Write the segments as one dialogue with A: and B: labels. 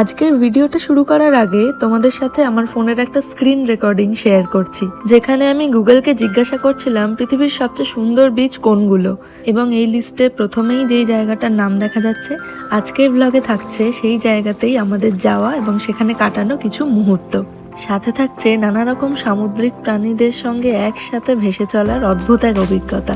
A: আজকের ভিডিওটা শুরু করার আগে তোমাদের সাথে আমার ফোনের একটা স্ক্রিন রেকর্ডিং শেয়ার করছি, যেখানে আমি গুগলকে জিজ্ঞাসা করছিলাম পৃথিবীর সবচেয়ে সুন্দর বীচ কোনগুলো? এবং এই লিস্টে প্রথমেই যেই জায়গাটার নাম দেখা যাচ্ছে, আজকের ব্লগে থাকছে সেই জায়গাতেই আমাদের যাওয়া এবং সেখানে কাটানো কিছু মুহূর্ত। সাথে থাকছে নানা রকম সামুদ্রিক প্রাণীদের সঙ্গে একসাথে ভেসে চলার অদ্ভুত এক অভিজ্ঞতা।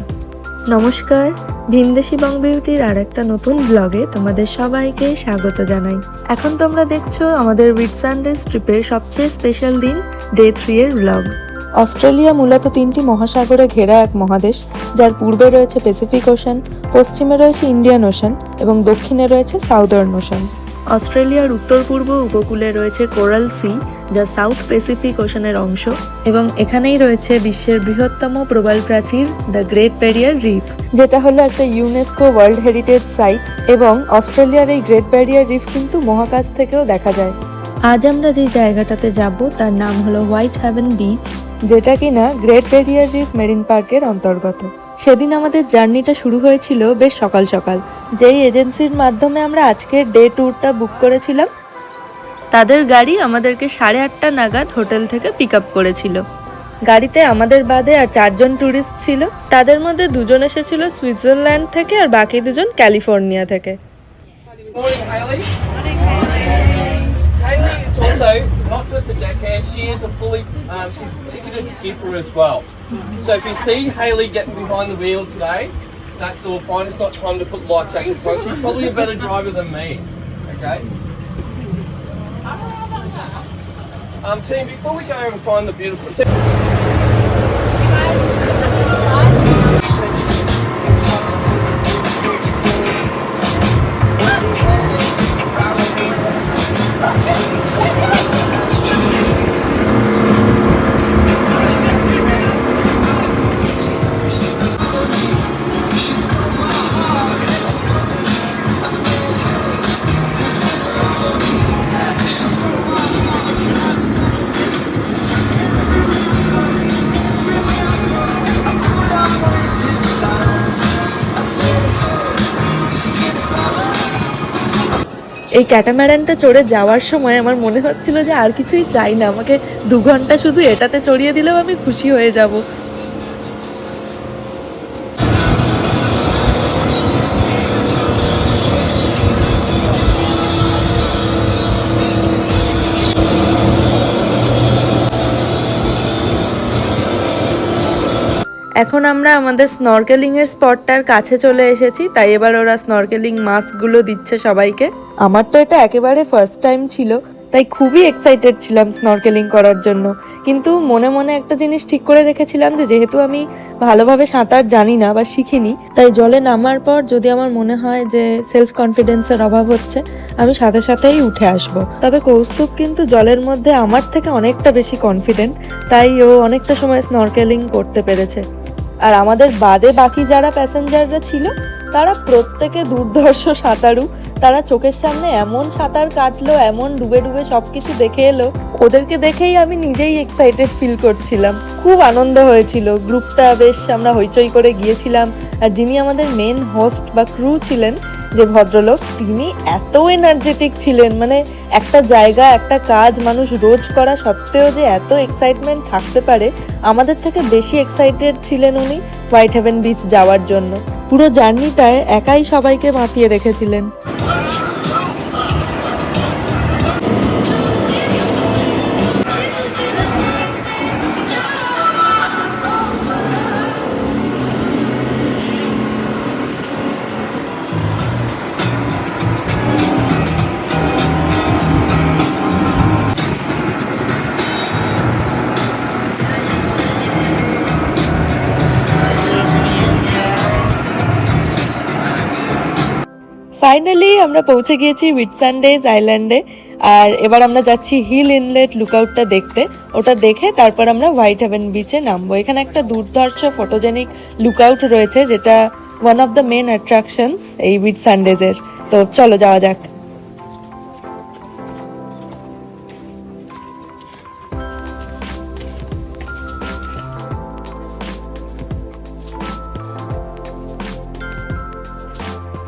A: নমস্কার ভিনদেশি বং বিউটির আর একটা নতুন ব্লগে তোমাদের সবাইকে স্বাগত জানাই। এখন তোমরা দেখছ আমাদের উইথ সানডেজ ট্রিপের সবচেয়ে স্পেশাল দিন ডে থ্রি এর ব্লগ অস্ট্রেলিয়া মূলত তিনটি মহাসাগরে ঘেরা এক মহাদেশ যার পূর্বে রয়েছে প্যাসিফিক ওশান পশ্চিমে রয়েছে ইন্ডিয়ান ওশান এবং দক্ষিণে রয়েছে সাউদার্ন ওশান অস্ট্রেলিয়ার উত্তর পূর্ব উপকূলে রয়েছে কোরাল সি যা সাউথ প্যাসিফিক ওশানের অংশ এবং এখানেই রয়েছে বিশ্বের বৃহত্তম প্রবাল প্রাচীর দ্য গ্রেট ব্যারিয়ার রিফ, যেটা হলো একটা ইউনেস্কো ওয়ার্ল্ড হেরিটেজ সাইট এবং অস্ট্রেলিয়ার এই গ্রেট ব্যারিয়ার রিফ কিন্তু মহাকাশ থেকেও দেখা যায়। আজ আমরা যে জায়গাটাতে যাব, তার নাম হলো হোয়াইট হ্যাভেন বিচ, যেটা কিনা গ্রেট ব্যারিয়ার রিফ মেরিন পার্কের অন্তর্গত। সেদিন আমাদের জার্নিটা শুরু হয়েছিল বেশ সকাল সকাল। যেই এজেন্সির মাধ্যমে আমরা আজকের ডে ট্যুরটা বুক করেছিলাম তাদের গাড়ি আমাদেরকে সাড়ে আটটা নাগাদ হোটেল থেকে পিক আপ করেছিল। গাড়িতে আমাদের বাদে আর চারজন ট্যুরিস্ট ছিল। তাদের মধ্যে দুজন এসেছিল সুইজারল্যান্ড থেকে আর বাকি দুজন ক্যালিফোর্নিয়া থেকে।
B: Um, team, before we go and find the beautiful.
A: এই ক্যাটাম্যারানটা চড়ে যাওয়ার সময় আমার মনে হচ্ছিল যে আর কিছুই চাই না। আমাকে দু ঘণ্টা শুধু এটাতে চড়িয়ে দিলেও আমি খুশি হয়ে যাব। এখন আমরা আমাদের স্নরকেলিং এর স্পটটার কাছে চলে এসেছি, তাই এবার ওরা স্নরকেলিং মাস্কগুলো দিচ্ছে সবাইকে। আমার তো এটা একেবারে ফার্স্ট টাইম ছিল, তাই খুবই এক্সাইটেড ছিলাম স্নরকেলিং করার জন্য। কিন্তু মনে মনে একটা জিনিস ঠিক করে রেখেছিলাম যে, যেহেতু আমি ভালোভাবে সাঁতার জানি না বা শিখিনি, তাই জলে নামার পর যদি আমার মনে হয় যে সেলফ কনফিডেন্সের অভাব হচ্ছে, আমি সাথে সাথেই উঠে আসব। তবে কৌস্তুভ কিন্তু জলের মধ্যে আমার থেকে অনেকটা বেশি কনফিডেন্ট তাই ও অনেকটা সময় স্নরকেলিং করতে পেরেছে। আর আমাদের বাদে বাকি যারা প্যাসেঞ্জাররা ছিল তারা প্রত্যেকে দুর্ধর্ষ সাঁতারু। তারা চোখের সামনে এমন সাঁতার কাটলো, এমন ডুবে ডুবে সবকিছু দেখে এলো। ওদেরকে দেখেই আমি নিজেই এক্সাইটেড ফিল করছিলাম। খুব আনন্দ হয়েছিল। গ্রুপটা বেশ আমরা হইচই করে গিয়েছিলাম। আর যিনি আমাদের মেন হোস্ট বা ক্রু ছিলেন, যে ভদ্রলোক, তিনি এত এনার্জেটিক ছিলেন। মানে একটা জায়গা, একটা কাজ মানুষ রোজ করা সত্ত্বেও যে এত এক্সাইটমেন্ট থাকতে পারে, আমাদের থেকে বেশি এক্সাইটেড ছিলেন উনি হোয়াইট হেভেন বিচ যাওয়ার জন্য। পুরো জার্নিটায় একাই সবাইকে মাতিয়ে রেখেছিলেন। আমরা পৌঁছে গিয়েছি উইটসানডেজ আইল্যান্ডে আর এবার আমরা যাচ্ছি হিল ইনলেট লুকআউটটা দেখতে। ওটা দেখে তারপর আমরা হোয়াইট হেভেন বিচে নামবো। এখানে একটা দুর্ধর্ষ ফটোজেনিক লুকআউট রয়েছে, যেটা one of the main attractions এই উইটসানডেজের তো চলো যাওয়া যাক।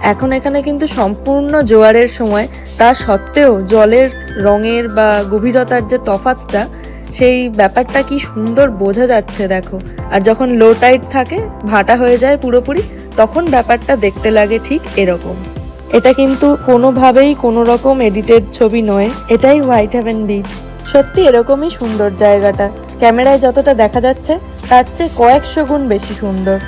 A: এখন এখানে কিন্তু সম্পূর্ণ জোয়ারের সময়। তা সত্ত্বেও জলের রঙের বা গভীরতার যে তফাতটা সেই ব্যাপারটা কি সুন্দর বোঝা যাচ্ছে, দেখো। আর যখন লো টাইট থাকে, ভাটা হয়ে যায় পুরোপুরি, তখন ব্যাপারটা দেখতে লাগে ঠিক এরকম। এটা কিন্তু কোনোভাবেই কোনো রকম এডিটেড ছবি নয়। এটাই হোয়াইট হ্যাভেন বিচ সত্যি এরকমই সুন্দর জায়গাটা। ক্যামেরায় যতটা দেখা যাচ্ছে, তার চেয়ে কয়েকশো গুণ বেশি সুন্দর।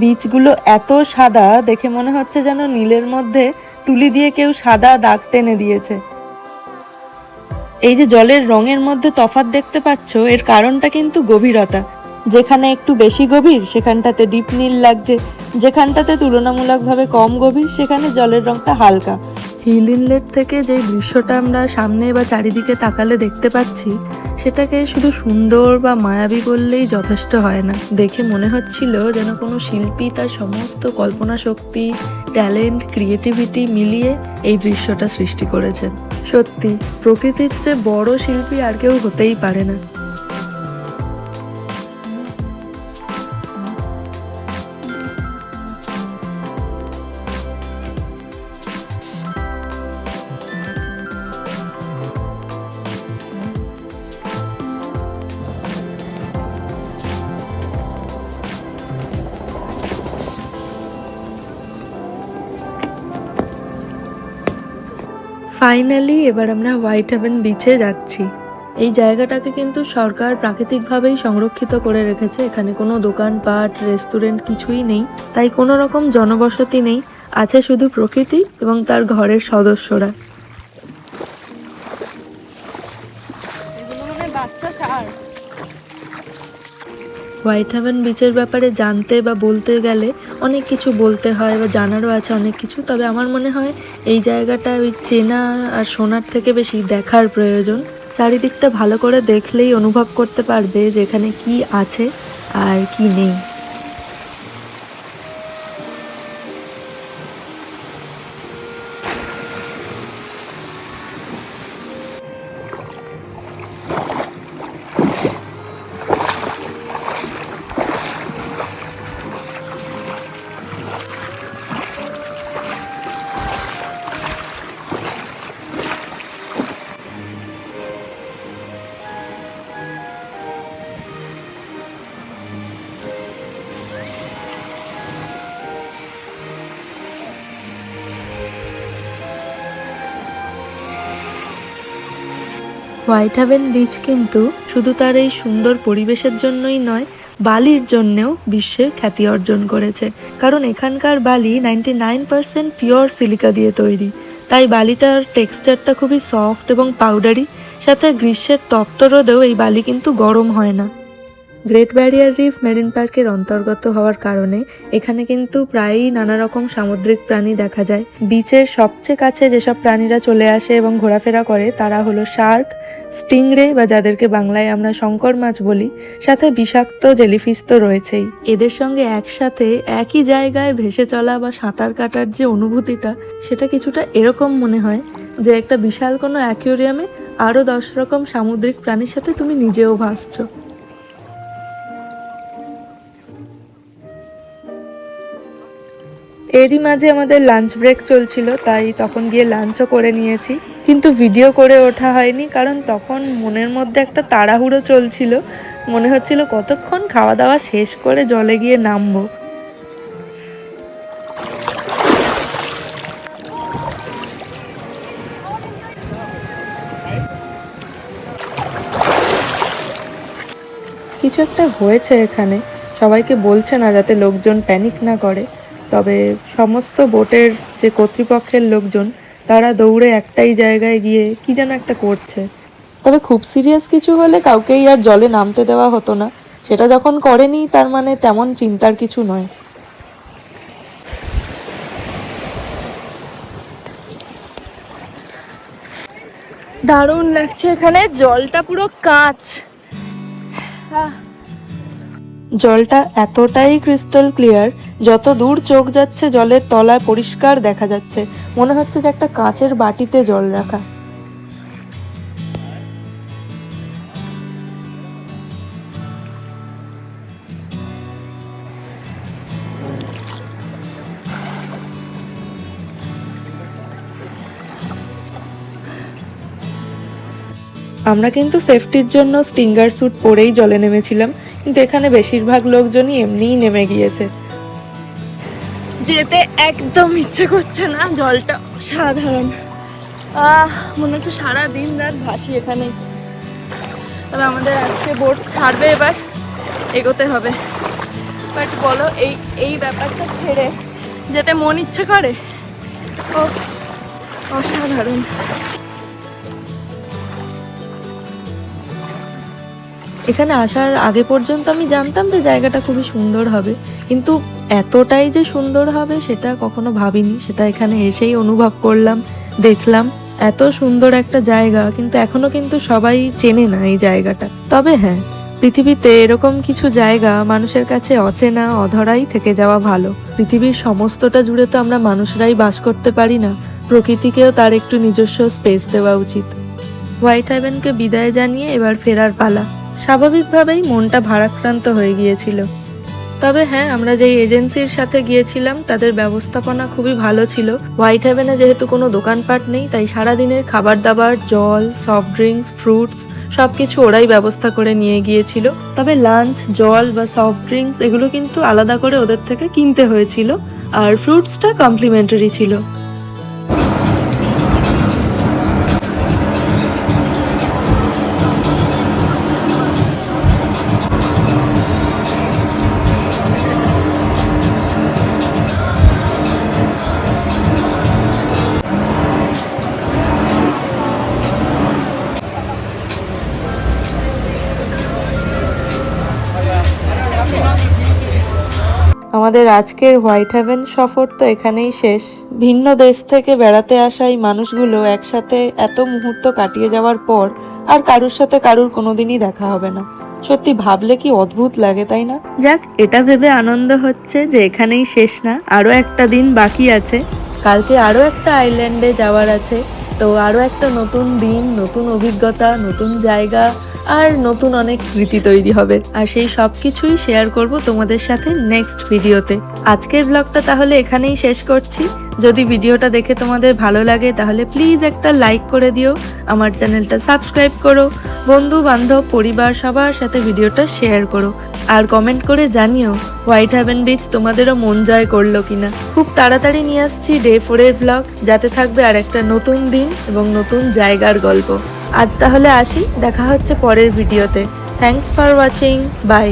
A: বীজগুলো এত সাদা, দেখে মনে হচ্ছে যেন নীলের মধ্যে তুলি দিয়ে কেউ সাদা দাগ টেনে দিয়েছে। এই যে জলের রঙের মধ্যে তফাৎ দেখতে পাচ্ছ, এর কারণটা কিন্তু গভীরতা। যেখানে একটু বেশি গভীর, সেখানটাতে ডিপ নীল লাগছে। যেখানটাতে তুলনামূলকভাবে কম গভীর, সেখানে জলের রংটা হালকা। হিল ইনলেট থেকে যে দৃশ্যটা আমরা সামনে বা চারিদিকে তাকালে দেখতে পাচ্ছি সেটাকে শুধু সুন্দর বা মায়াবী বললেই যথেষ্ট হয় না। দেখে মনে হচ্ছিল যেন কোনো শিল্পী তার সমস্ত কল্পনা শক্তি, ট্যালেন্ট, ক্রিয়েটিভিটি মিলিয়ে এই দৃশ্যটা সৃষ্টি করেছেন। সত্যি, প্রকৃতির চেয়ে বড় শিল্পী আর কেউ হতেই পারে না। ফাইনালি এবার আমরা হোয়াইট হ্যাভেন বিচে যাচ্ছি। এই জায়গাটাকে কিন্তু সরকার প্রাকৃতিকভাবেই সংরক্ষিত করে রেখেছে। এখানে কোনো দোকানপাট, রেস্টুরেন্ট কিছুই নেই। তাই কোনো রকম জনবসতি নেই। আছে শুধু প্রকৃতি এবং তার ঘরের সদস্যরা। হোয়াইট হ্যাভেন বিচের ব্যাপারে জানতে বা বলতে গেলে অনেক কিছু বলতে হয় বা জানারও আছে অনেক কিছু। তবে আমার মনে হয় এই জায়গাটা ওই চেনা আর শোনার থেকে বেশি দেখার প্রয়োজন। চারিদিকটা ভালো করে দেখলেই অনুভব করতে পারবে যে এখানে কি আছে আর কি নেই। হোয়াইট হ্যাভেন বিচ কিন্তু শুধু তার এই সুন্দর পরিবেশের জন্যই নয়, বালির জন্যেও বিশ্বের খ্যাতি অর্জন করেছে। কারণ এখানকার বালি ninety nine percent pure silica দিয়ে তৈরি। তাই বালিটার টেক্সচারটা খুবই সফট এবং পাউডারি সাথে গ্রীষ্মের তপ্ত রোদেও এই বালি কিন্তু গরম হয় না। গ্রেট ব্যারিয়ার রিফ মেরিন পার্কের অন্তর্গত হওয়ার কারণে এখানে কিন্তু প্রায়ই নানা রকম সামুদ্রিক প্রাণী দেখা যায়। বিচের সবচেয়ে কাছে যেসব প্রাণীরা চলে আসে এবং ঘোরাফেরা করে, তারা হলো শার্ক স্টিংরে বা যাদেরকে বাংলায় আমরা শঙ্কর মাছ বলি, সাথে বিষাক্ত জেলিফিশ তো রয়েছেই। এদের সঙ্গে একসাথে একই জায়গায় ভেসে চলা বা সাঁতার কাটার যে অনুভূতিটা, সেটা কিছুটা এরকম মনে হয় যে একটা বিশাল কোনো অ্যাকুয়ারিয়ামে আরও দশ রকম সামুদ্রিক প্রাণীর সাথে তুমি নিজেও ভাসছো। এরই মাঝে আমাদের লাঞ্চ ব্রেক চলছিল, তাই তখন গিয়ে লাঞ্চও করে নিয়েছি। কিন্তু ভিডিও করে ওঠা হয়নি, কারণ তখন মনের মধ্যে একটা তাড়াহুড়ো চলছিল। মনে হচ্ছিল কতক্ষণ খাওয়া দাওয়া শেষ করে জলে গিয়ে নামবো। কিছু একটা হয়েছে এখানে। সবাইকে বলছে না যাতে লোকজন প্যানিক না করে। তবে সমস্ত বোটের যে কর্তৃপক্ষের লোকজন তারা দৌড়ে একটাই জায়গায় গিয়ে কি যেন একটা করছে। তবে খুব সিরিয়াস কিছু হলে কাউকেই আর জলে নামতে দেওয়া হতো না। সেটা যখন করেনি তার মানে তেমন চিন্তার কিছু নয়।
C: দারুণ লাগছে এখানে জলটা পুরো কাঁচ। আহ,
A: জলটা এতটাই ক্রিস্টাল ক্লিয়ার, যত দূর চোখ যাচ্ছে জলের তলায় পরিষ্কার দেখা যাচ্ছে। মনে হচ্ছে যে একটা কাঁচের বাটিতে জল রাখা। আমরা কিন্তু সেফটির জন্য স্টিঙ্গার স্যুট পরেই জলে নেমেছিলাম। কিন্তু এখানে বেশিরভাগ লোকজনই এমনিই নেমে গিয়েছে।
C: যেতে একদম ইচ্ছে করছে না, জলটা সাধারণ মনে হচ্ছে সারা দিন রাত ভাসি এখানে। তবে আমাদের আজকে বোট ছাড়বে এবার, এগোতে হবে। বাট বলো, এই এই ব্যাপারটা ছেড়ে যেতে মন ইচ্ছে করে? ও অসাধারণ।
A: এখানে আসার আগে পর্যন্ত আমি জানতাম যে জায়গাটা খুবই সুন্দর হবে। কিন্তু এতটাই যে সুন্দর হবে সেটা কখনো ভাবিনি। সেটা এখানে এসেই অনুভব করলাম, দেখলাম। এত সুন্দর একটা জায়গা, কিন্তু এখনও কিন্তু সবাই চেনে না এই জায়গাটা। তবে হ্যাঁ পৃথিবীতে এরকম কিছু জায়গা মানুষের কাছে অচেনা, অধরাই থেকে যাওয়া ভালো। পৃথিবীর সমস্তটা জুড়ে তো আমরা মানুষরাই বাস করতে পারি না। প্রকৃতিকেও তার একটু নিজস্ব স্পেস দেওয়া উচিত। হোয়াইট হ্যাভেনকে বিদায় জানিয়ে এবার ফেরার পালা। স্বাভাবিকভাবেই মনটা ভারাক্রান্ত হয়ে গিয়েছিল। তবে হ্যাঁ আমরা যেই এজেন্সির সাথে গিয়েছিলাম, তাদের ব্যবস্থাপনা খুবই ভালো ছিল। হোয়াইট হ্যাভেনে যেহেতু কোনো দোকানপাট নেই, তাই সারাদিনের খাবার দাবার জল সফট ড্রিঙ্কস ফ্রুটস সব কিছু ওরাই ব্যবস্থা করে নিয়ে গিয়েছিল। তবে লাঞ্চ জল বা সফট ড্রিঙ্কস এগুলো কিন্তু আলাদা করে ওদের থেকে কিনতে হয়েছিল। আর ফ্রুটসটা কমপ্লিমেন্টারি ছিল। আমাদের আজকের হোয়াইট হ্যাভেন সফর তো এখানেই শেষ। ভিন্ন দেশ থেকে বেড়াতে আসা এই মানুষগুলো একসাথে এত মুহূর্ত কাটিয়ে যাওয়ার পর আর কারুর সাথে কারুর কোনোদিনই দেখা হবে না। সত্যি ভাবলে কি অদ্ভুত লাগে, তাই না? যাক, এটা ভেবে আনন্দ হচ্ছে যে এখানেই শেষ না, আরও একটা দিন বাকি আছে। কালকে আরও একটা আইল্যান্ডে যাওয়ার আছে। তো আরও একটা নতুন দিন, নতুন অভিজ্ঞতা, নতুন জায়গা আর নতুন অনেক স্মৃতি তৈরি হবে। আর সেই সব কিছুই শেয়ার করব তোমাদের সাথে নেক্সট ভিডিওতে আজকের ব্লগটা তাহলে এখানেই শেষ করছি। যদি ভিডিওটা দেখে তোমাদের ভালো লাগে, তাহলে প্লিজ একটা লাইক করে দিও। আমার চ্যানেলটা সাবস্ক্রাইব করো। বন্ধু বান্ধব পরিবার, সবার সাথে ভিডিওটা শেয়ার করো। আর কমেন্ট করে জানিও হোয়াইট হ্যাভেন বিচ তোমাদেরও মন জয় করল কিনা। খুব তাড়াতাড়ি নিয়ে আসছি ডে ফোরের ব্লগ যাতে থাকবে আর একটা নতুন দিন এবং নতুন জায়গার গল্প। আজ তাহলে আসি দেখা হচ্ছে পরের ভিডিওতে। Thanks for watching by